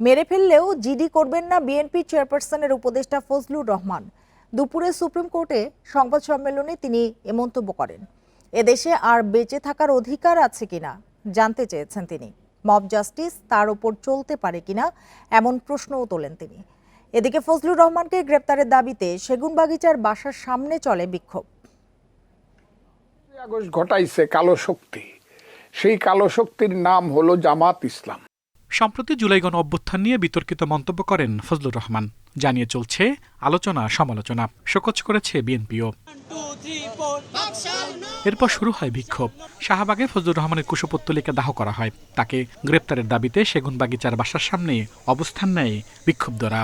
মেরে ফেললেও জিডি করবেন না বিএনপি চেয়ারপারসনের উপদেষ্টা ফজলুর রহমান। দুপুরে সুপ্রিম কোর্টে সংবাদ সম্মেলনে তিনি এ মন্তব্য করেন। এদেশে আর বেঁচে থাকার অধিকার আছে কিনা জানতে চেয়েছেন তিনি। মব জাস্টিস তার উপর চলতে পারে কিনা এমন প্রশ্নও তোলেন তিনি। এদিকে ফজলুর রহমানকে গ্রেপ্তারের দাবিতে সেগুনবাগিচার বাসার সামনে চলে বিক্ষোভ। ঘটাইছে কালো শক্তি। সেই কালো শক্তির নাম হলো জামাত ইসলাম। সম্প্রতি জুলাই গণ অভ্যুত্থান নিয়ে বিতর্কিত মন্তব্য করেন ফজলুর রহমান। জানিয়ে চলছে আলোচনা সমালোচনা। শোকজ করেছে বিএনপিও। এরপর শুরু হয় বিক্ষোভ। শাহবাগে ফজলুর রহমানের কুশপুত্তলিকা দাহ করা হয়। তাকে গ্রেপ্তারের দাবিতে সেগুনবাগিচার বাসার সামনে অবস্থান নেয় বিক্ষুব্ধরা।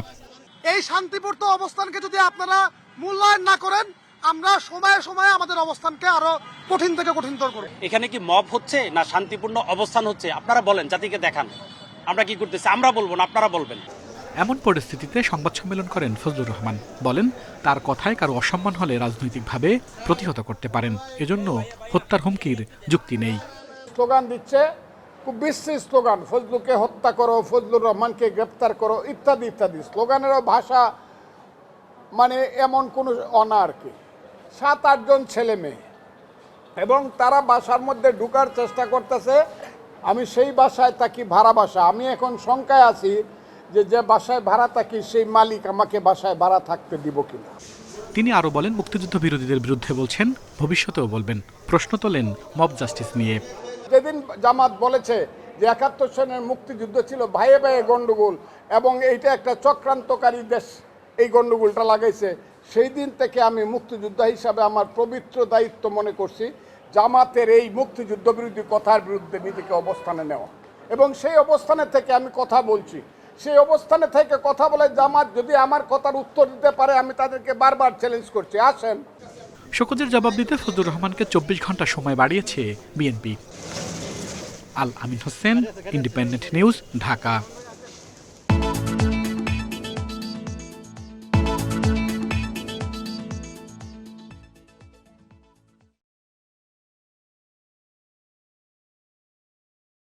এই শান্তিপূর্ণ অবস্থানকে যদি আপনারা মূল্যায়ন না করেন আমরা সময়ে সময়ে আমাদের অবস্থানকে আরও কঠিন থেকে কঠিনতর করব। এখানে কি মব হচ্ছে না শান্তিপূর্ণ অবস্থান হচ্ছে? আপনারা বলেন জাতিকে দেখান। আমরা কি করতেছি? আমরা বলব না আপনারা বলবেন। এমন পরিস্থিতিতে সংবাদ সম্মেলন করেন ফজলুর রহমান। বলেন তার কথায় কারও অসম্মান হলে রাজনৈতিকভাবে প্রতিহত করতে পারেন। এজন্য হত্যার হুমকির যুক্তি নেই। স্লোগান দিচ্ছে খুব বিশ্রী স্লোগান ফজলুকে হত্যা করো ফজলুর রহমানকে গ্রেপ্তার করো ইত্যাদি ইত্যাদি। স্লোগানেরও ভাষা মানে এমন কোনো অনার কি। সাত আটজন ছেলে মেয়ে। এবং তারা বাসার মধ্যে ঢুকার চেষ্টা করতেছে আমি সেই বাসায় থাকি ভাড়া বাসা। আমি এখন শঙ্কায় আছি যে যে বাসায় ভাড়া থাকি সেই মালিক আমাকে বাসায় ভাড়া থাকতে দিব কিনা। তিনি আরও বলেন মুক্তিযুদ্ধ বিরোধীদের বিরুদ্ধে বলছেন ভবিষ্যতেও বলবেন। প্রশ্ন তোলেন মব জাস্টিস নিয়ে। যেদিন জামাত বলেছে যে একাত্তর সনের মুক্তিযুদ্ধ ছিল ভাইয়ে ভাইয়ে গন্ডগোল এবং এইটা একটা চক্রান্তকারী দেশ এই গন্ডগোলটা লাগাইছে সেই দিন থেকে আমি মুক্তিযোদ্ধা হিসাবে আমার পবিত্র দায়িত্ব মনে করছি। জামাতের এই মুক্তিযুদ্ধ বিরোধী কথার বিরুদ্ধে নিজেকে অবস্থানে নেওয়া। এবং সেই অবস্থানে থেকে আমি কথা বলছি। সেই অবস্থানে থেকে কথা বলে জামাত যদি আমার কথার উত্তর দিতে পারে, আমি তাদেরকে বারবার চ্যালেঞ্জ করছি। আসেন। শোকজের জবাব দিতে ফজলুর রহমানকে চব্বিশ ঘণ্টা সময় বাড়িয়েছে BNP. Al Amin Hossain, independent news, Dhaka.